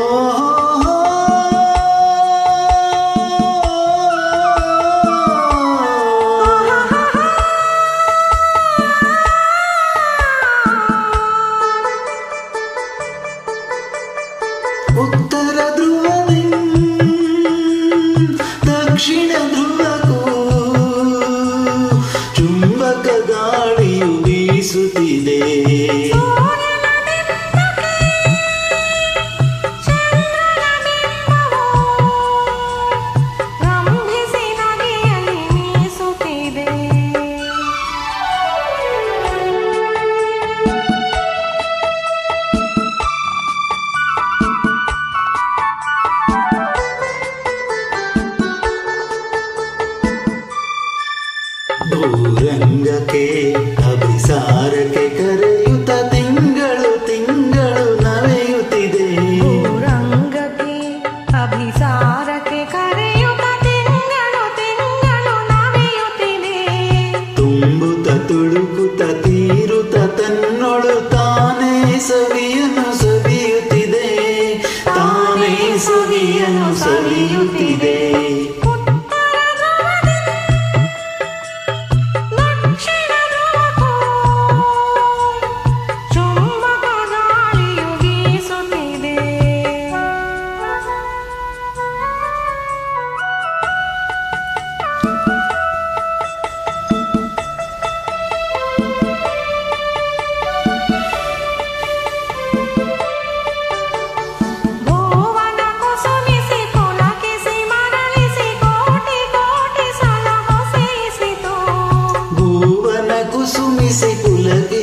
ಉತ್ತರ ಭೂರಂಗಕ್ಕೆ ಅಭಿಸಾರಕ್ಕೆ ಕರೆಯುತ್ತ ತಿಂಗಳು ತಿಂಗಳು ನವೆಯುತ್ತಿದೆ. ರಂಗಕ್ಕೆ ಅಭಿಸಾರಕ್ಕೆ ಕರೆಯುತ್ತ ತಿಂಗಳು ತಿಂಗಳು ನವೆಯುತ್ತಿದೆ. ತುಂಬುತ್ತ ತುಳುಕುತ್ತ ತೀರುತ್ತ ತನ್ನೊಳು ತಾನೇ ಸವಿಯನು ಸವಿಯುತ್ತಿದೆ. ತಾನೇ ಸವಿಯನು ಸವಿಯುತ್ತಿದೆ.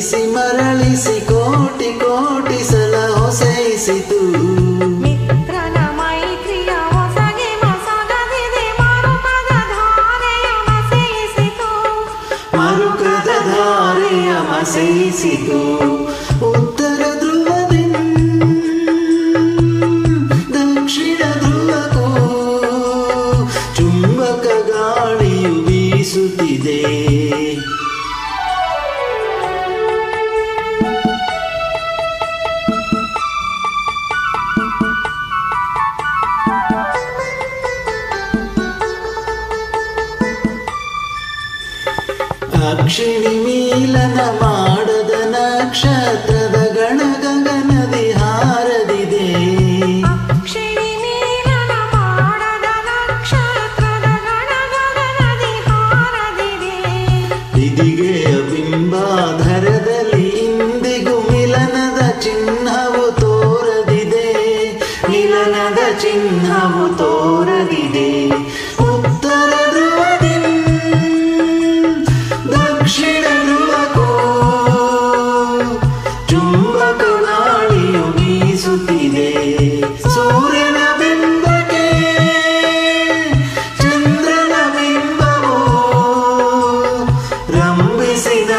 ಪುಲಕಿಸಿ ಮರಳಿಸಿ ಕೋಟಿ ಕೋಟಿ ಸಲ ಹೊಸೈಸಿತು. ಮರುಕದ ಧಾರೆಯ ಮಸೈಸಿತು. ಉತ್ತರ ಗಾಳಿಯು ಬೀಸುತ್ತಿದೆ. ಅಕ್ಷಿಣಿ ಮೀಲನ ಮಾಡದ ನಕ್ಷತ್ರದ ಗಣಗಗನದಿ ಹಾರದಿದೆ. ದಿದಿಗೆಯ ಬಿಂಬಾಧರದಲ್ಲಿ ಇಂದಿಗೂ ಮಿಲನದ ಚಿಹ್ನವು ತೋರದಿದೆ. ಮಿಲನದ ಚಿಹ್ನವು ತೋರದಿದೆ. ಸೂರ್ಯನ ಬಿಂಬಕ್ಕೆ ಚಂದ್ರನ ಬಿಂಬವು ರಂಭಿಸಿದ